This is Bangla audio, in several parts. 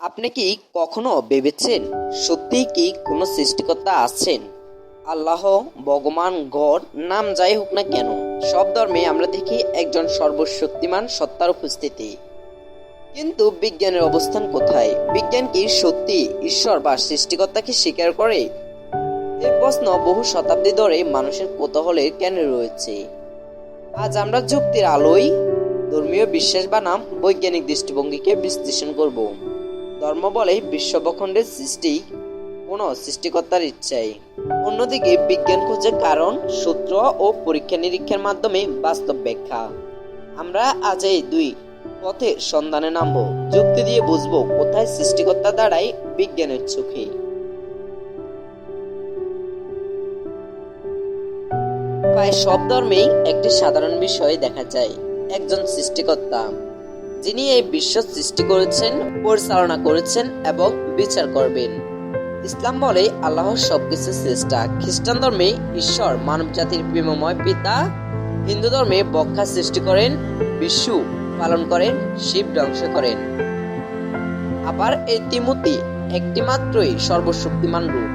আপনি কি কখনো ভেবেছেন সত্যিই কি কোনো সৃষ্টিকর্তা আছেন? আল্লাহ, ভগবান, গড, নাম যাই হোক না কেন, সব ধর্মে আমরা দেখি একজন সর্বশক্তিমান সত্তার উপস্থিতি। কিন্তু বিজ্ঞানের অবস্থান কোথায়? বিজ্ঞান কি সত্যি ঈশ্বর বা সৃষ্টিকর্তাকে স্বীকার করে? এই প্রশ্ন বহু শতাব্দী ধরে মানুষের কৌতূহলের কেন রয়েছে। আজ আমরা যুক্তির আলোয় ধর্মীয় বিশ্বাস বা নাম বৈজ্ঞানিক দৃষ্টিভঙ্গিকে বিশ্লেষণ করব। ধর্ম বলে বিশ্ববখণ্ডের সৃষ্টি, কোন সৃষ্টিকর্তার ইচ্ছাই। অন্যদিকে বিজ্ঞান খোঁজে কারণ, সূত্র ও পরীক্ষা নিরীক্ষার মাধ্যমে বাস্তব ব্যাখ্যা আমরা আজ এই দুই পথে সন্ধানে নামবো। যুক্তি দিয়ে বুঝব কোথায় সৃষ্টিকর্তা দাঁড়ায় বিজ্ঞানের চোখে প্রায় সব ধর্মেই একটি সাধারণ বিষয় দেখা যায়, একজন সৃষ্টিকর্তা। যিনি এই বিশ্ব সৃষ্টি করেছেন, পরিচালনা করেছেন এবং বিচার করবেন। ইসলাম বলে আল্লাহ সবকিছু শ্রেষ্ঠা। খ্রিস্টান ধর্মে ঈশ্বর মানব জাতির প্রেমময় পিতা। হিন্দু ধর্মে বক্ষা সৃষ্টি করেন বিশ্বু পালন করেন, শিব ধ্বংস করেন। আবার এই তিমুতি একটি মাত্রই সর্বশক্তিমান রূপ।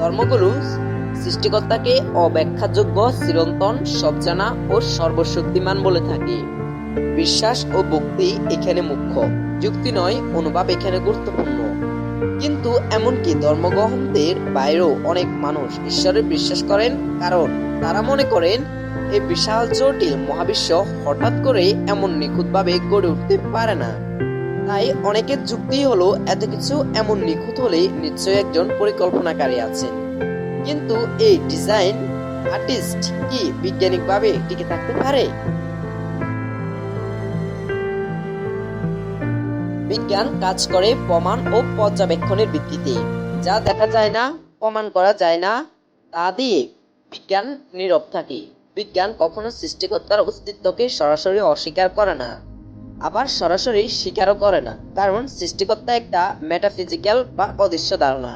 ধর্মগুরু সৃষ্টিকর্তাকে অব্যাখ্যাযোগ্য চিরন্তন, সবজানা ও সর্বশক্তিমান বলে থাকে। বিশ্বাস ও ভক্তি এখানে মুখ্য। যুক্তি নয় অনুভব এখানে গুরুত্বপূর্ণ। কিন্তু এমনকি ধর্মগ্রহণদের বাইরেও অনেক মানুষ ঈশ্বরে বিশ্বাস করেন, কারণ তারা মনে করেন এই বিশাল জটিল মহাবিশ্ব হঠাৎ করে এমন নিখুঁতভাবে গড়ে উঠতে পারে না। তাই অনেকের যুক্তি হলো, এত কিছু এমন নিখুঁত হলে নিশ্চয়ই একজন পরিকল্পনাকারী আছেন। কিন্তু এই ডিজাইন, আর্টিস্ট কি বৈজ্ঞানিকভাবে টিকে থাকতে পারে? বিজ্ঞান কাজ করে প্রমাণ ও পর্যবেক্ষণের ভিত্তিতে। যা দেখা যায় না, প্রমাণ করা যায় না, তা দিয়ে বিজ্ঞান নীরব থাকে। বিজ্ঞান কখনো সৃষ্টিকর্তার অস্তিত্বকে সরাসরি অস্বীকার করে না, আবার সরাসরি স্বীকারও করে না। কারণ সৃষ্টিকর্তা একটা মেটাফিজিক্যাল বা অদৃশ্য ধারণা,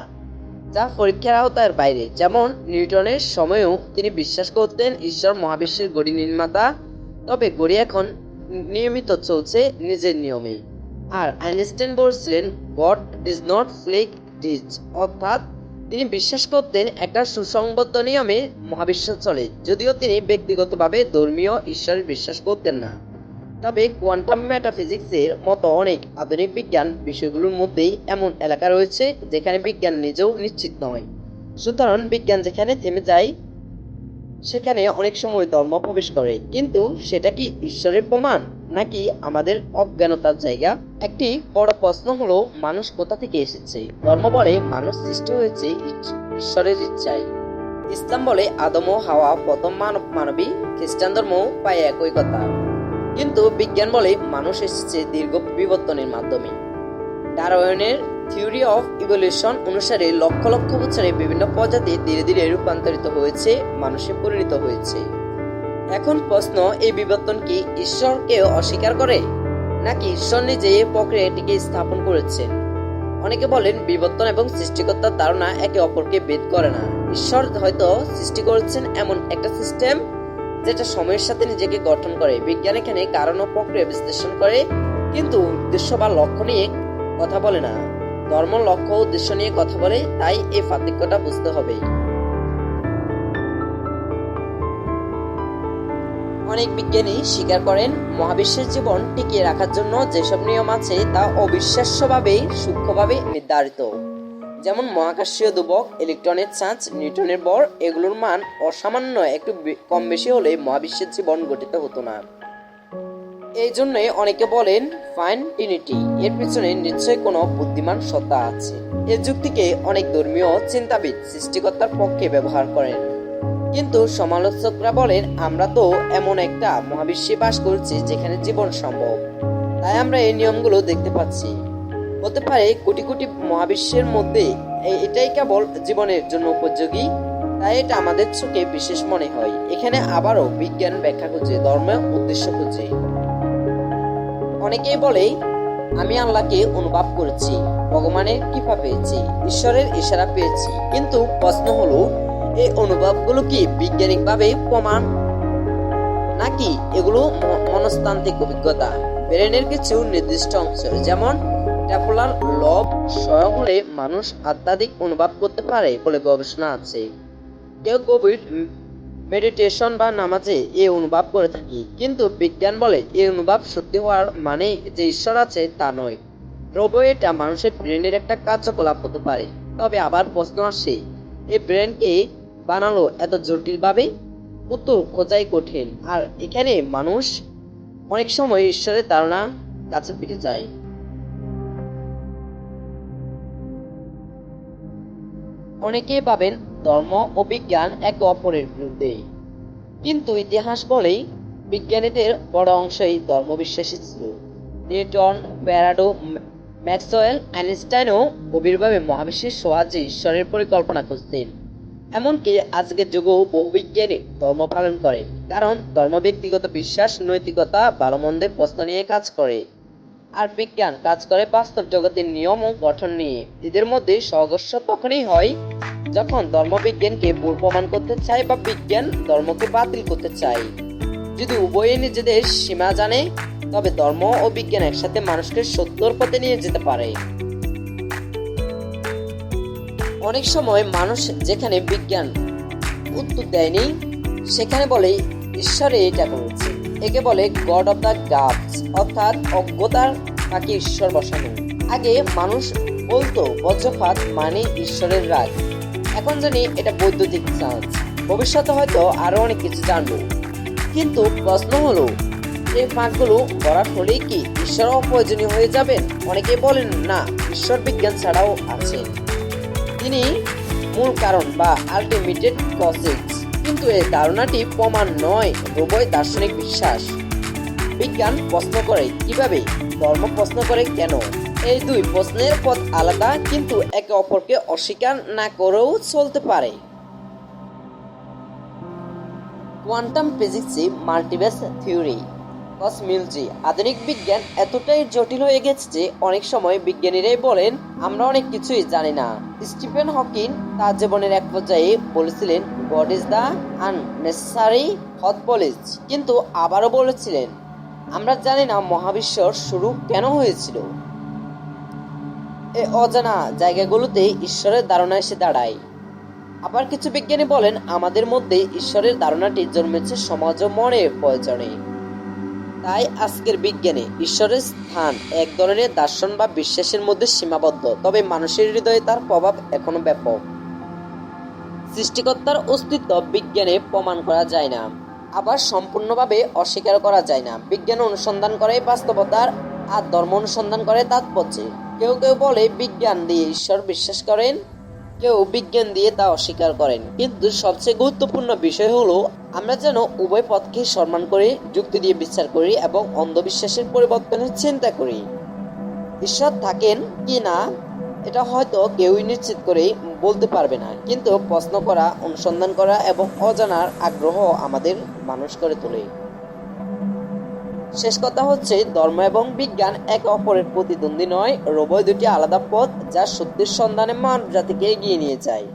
যা পরীক্ষার আওতার বাইরে। যেমন নিউটনের সময়েও তিনি বিশ্বাস করতেন ঈশ্বর মহাবিশ্বের গড়ি নির্মাতা, তবে গড়ি এখন নিয়মিত চলছে নিজের নিয়মে। আর আইনস্টাইন বলছিলেন God does not play dice অর্থাৎ তিনি বিশ্বাস করতেন একটা সুসংবদ্ধ নিয়মে মহাবিশ্ব চলে, যদিও তিনি ব্যক্তিগতভাবে ধর্মীয় ঈশ্বরের বিশ্বাস করতেন না। তবে কোয়ান্টাম মেটাফিজিক্সের মতো অনেক আধুনিক বিজ্ঞান বিষয়গুলোর মধ্যেই এমন এলাকা রয়েছে যেখানে বিজ্ঞান নিজেও নিশ্চিত নয়। সুতরাং বিজ্ঞান যেখানে থেমে যায়, সেখানে অনেক সময় ধর্ম প্রবেশ করে, কিন্তু সেটা কি ঈশ্বরের প্রমাণ? নাকি আমাদের অজ্ঞানতার জায়গা? একটি বড় প্রশ্ন হলো, মানুষ কোথা থেকে এসেছে? ধর্ম বলে মানুষ সৃষ্টি হয়েছে ঈশ্বরের ইচ্ছায়। ইসলাম বলে, আদম হাওয়া প্রথম মানব মানবী, খ্রিস্টান ধর্ম পায় একই কথা। কিন্তু বিজ্ঞান বলে, মানুষ এসেছে দীর্ঘ বিবর্তনের মাধ্যমে। ডারওয়েনের থিওরি অফ ইভলিউশন অনুসারে, লক্ষ লক্ষ বছরে বিভিন্ন প্রজাতি ধীরে ধীরে রূপান্তরিত হয়েছে, মানুষে পরিণত হয়েছে। এখন প্রশ্ন, এই বিবর্তন কি ঈশ্বরকে অস্বীকার করে? নাকি ঈশ্বর নিজে এই প্রক্রিয়াটিকে স্থাপন করেছেন? অনেকে বলেন, বিবর্তন এবং সৃষ্টিকর্তার ধারণা একে অপরকে ভেদ করে না। ঈশ্বর হয়তো সৃষ্টি করেছেন এমন একটা সিস্টেম, যেটা সময়ের সাথে নিজেকে গঠন করে। বিজ্ঞান এখানে কারণ ও প্রক্রিয়া বিশ্লেষণ করে, কিন্তু উদ্দেশ্য বা লক্ষ্য নিয়ে কথা বলে না। ধর্ম, লক্ষ্য উদ্দেশ্য নিয়ে কথা বলে, তাই এই পার্থক্যটা বুঝতে হবে। অনেক বিজ্ঞানী স্বীকার করেন, মহাবিশ্বের জীবন টিকিয়ে রাখার জন্য যেসব নিয়ম আছে তা অবিশ্বাস্যভাবে সূক্ষ্মভাবে নির্ধারিত। যেমন মহাকাশীয় দুবক, ইলেকট্রনের চাঁচ, নিউটনের বর, এগুলোর মান অসামান্য একটু কম বেশি হলে মহাবিশ্বের জীবন গঠিত হতো না। এই জন্য অনেকে বলেন, ফাইন টিনিটি এর পিছনে নিশ্চয়ই কোনো বুদ্ধিমান সত্তা আছে। এই যুক্তিকে অনেক ধর্মীয় চিন্তাবিদ, সৃষ্টিকর্তার পক্ষে ব্যবহার করেন। কিন্তু সমালোচকরা বলেন, আমরা তো এমন একটা মহাবিশ্বে বাস করছি যেখানে জীবন সম্ভব। তাই আমরা এই নিয়মগুলো দেখতে পাচ্ছি। হতে পারে কোটি কোটি মহাবিশ্বের মধ্যে এটাই কেবল জীবনের জন্য উপযোগী। তাই এটা আমাদের চোখে বিশেষ মনে হয়। এখানে আবারও বিজ্ঞান ব্যাখ্যা খুঁজে, ধর্মের উদ্দেশ্য খুঁজে। অনেকেই বলে, আমি আল্লাহকে অনুভব করেছি, ভগবানের কৃপা পেয়েছি, ঈশ্বরের ইশারা পেয়েছি। কিন্তু প্রশ্ন হলো এই অনুভবগুলো কি বৈজ্ঞানিকভাবে প্রমাণ? নাকি এগুলো মনস্তান্ত্রিক অভিজ্ঞতা? ব্রেনের কিছু নির্দিষ্ট অংশ, যেমন ক্যাপুলার লব হলে মানুষ আত্মাধিক অনুভব করতে পারে বলে গবেষণা আছে। কেউ গভীর মেডিটেশন বা নামাজে এই অনুভব করে থাকি, কিন্তু বিজ্ঞান বলে এই অনুভব সত্যি হওয়ার মানে যে ঈশ্বর আছে তা নয়। রোবো এটা মানুষের ব্রেনের একটা কার্যকলাপ হতে পারে। তবে আবার প্রশ্ন আসে এই ব্রেনকে বানালো এত জটিলভাবে? উত্তর খোঁজাই কঠিন। আর এখানে মানুষ অনেক সময় ঈশ্বরের ধারণা কাছে পিঠে যায়। অনেকে ধর্ম ও বিজ্ঞান একে অপরের বিরুদ্ধে। কিন্তু ইতিহাস বলেই বিজ্ঞানীদের বড় অংশই ধর্মবিশ্বাসী ছিল। নিউটন প্যারাডো ম্যাক্সওয়েল, আইনস্টাইনও গভীরভাবে মহাবিশ্বের সোয়াজে ঈশ্বরের পরিকল্পনা খুঁজতেন। এমনকি আজকের যুগেও বিজ্ঞানী ধর্ম পালন করে কারণ ধর্ম ব্যক্তিগত বিশ্বাস, নৈতিকতা, ভালো মন্দের প্রশ্ন নিয়ে কাজ করে। আর বিজ্ঞান কাজ করে বাস্তব জগতের নিয়ম ও গঠন নিয়ে। এদের মধ্যে সংঘর্ষ তখনই হয় যখন ধর্মবিজ্ঞানকে ভুল প্রমাণ করতে চায় বা বিজ্ঞান ধর্মকে বাতিল করতে চায়। যদি উভয়ে নিজেদের সীমা জানে, তবে ধর্ম ও বিজ্ঞান একসাথে মানুষকে সত্যর পথে নিয়ে যেতে পারে। অনেক সময় মানুষ যেখানে বিজ্ঞান উত্তর দেয়নি, সেখানে বলে ঈশ্বরে এটা করেছে একে বলে গড অফ দ্য গাবস অর্থাৎ অজ্ঞতার পাখি ঈশ্বর বসানো। আগে মানুষ বলতো, বজ্রপাত মানে ঈশ্বরের রাগ। এখন জানি এটা বৈদ্যুতিক চান্স ভবিষ্যতে হয়তো আরও অনেক কিছু জানব। কিন্তু প্রশ্ন হলো এই ফাঁকগুলো ভরাট হলেই কি ঈশ্বর অপ্রয়োজনীয় হয়ে যাবেন? অনেকে বলেন, না, ঈশ্বর বিজ্ঞান ছাড়াও আছে। তিনি মূল কারণ বা আলটিমেটেড কজেস কিন্তু এই ধারণাটি প্রমাণ নয় রোবয় দার্শনিক বিশ্বাস। বিজ্ঞান প্রশ্ন করে কীভাবে, ধর্ম প্রশ্ন করে কেন? এই দুই প্রশ্নের পথ আলাদা, কিন্তু একে অপরকে অস্বীকার না করেও চলতে পারে। কোয়ান্টাম ফিজিক্সে মাল্টিভার্স থিওরি। কসমোলজি আধুনিক বিজ্ঞান এতটাই জটিল হয়ে গেছে যে অনেক সময় বিজ্ঞানীরাই বলেন, আমরা অনেক কিছুই জানি না। স্টিফেন হকিন তার জীবনের এক পর্যায়ে বলেছিলেন God is the unnecessary hypothesis কিন্তু আবারও বলেছিলেন, আমরা জানি না মহাবিশ্বর শুরু কেন হয়েছিল। এই অজানা জায়গাগুলোতে ঈশ্বরের ধারণা এসে দাঁড়ায়। আবার কিছু বিজ্ঞানী বলেন, আমাদের মধ্যে ঈশ্বরের ধারণাটি জন্মেছে সমাজ ও মনের প্রয়োজনে। তাই আজকের বিজ্ঞানে ঈশ্বরের স্থান এক ধরনের দার্শন বা বিশ্বাসের মধ্যে সীমাবদ্ধ, তবে মানুষের হৃদয়ে তার প্রভাব এখনও ব্যাপক। সৃষ্টিকর্তার অস্তিত্ব বিজ্ঞানে প্রমাণ করা যায় না, আবার সম্পূর্ণভাবে অস্বীকার করা যায় না। বিজ্ঞান অনুসন্ধান করে, বাস্তবতার আর ধর্ম অনুসন্ধান করে তাৎপর্যে। কেউ কেউ বলে বিজ্ঞান দিয়ে ঈশ্বর বিশ্বাস করেন কেউ বিজ্ঞান দিয়ে তা অস্বীকার করেন। কিন্তু সবচেয়ে গুরুত্বপূর্ণ বিষয় হলো, আমরা যেন উভয় পথকে সম্মান করে, যুক্তি দিয়ে বিচার করি এবং অন্ধবিশ্বাসের পরিবর্তনের চিন্তা করি। ঈশ্বর থাকেন কি না, এটা হয়তো কেউই নিশ্চিত করে বলতে পারবে না। কিন্তু প্রশ্ন করা, অনুসন্ধান করা এবং অজানার আগ্রহ আমাদের মানুষ করে তোলে। শেষ কথা হচ্ছে, ধর্ম এবং বিজ্ঞান একে অপরের প্রতিদ্বন্দ্বী নয় রোবয় দুটি আলাদা পথ যা সত্যের সন্ধানে মানব জাতিকে এগিয়ে নিয়ে যায়।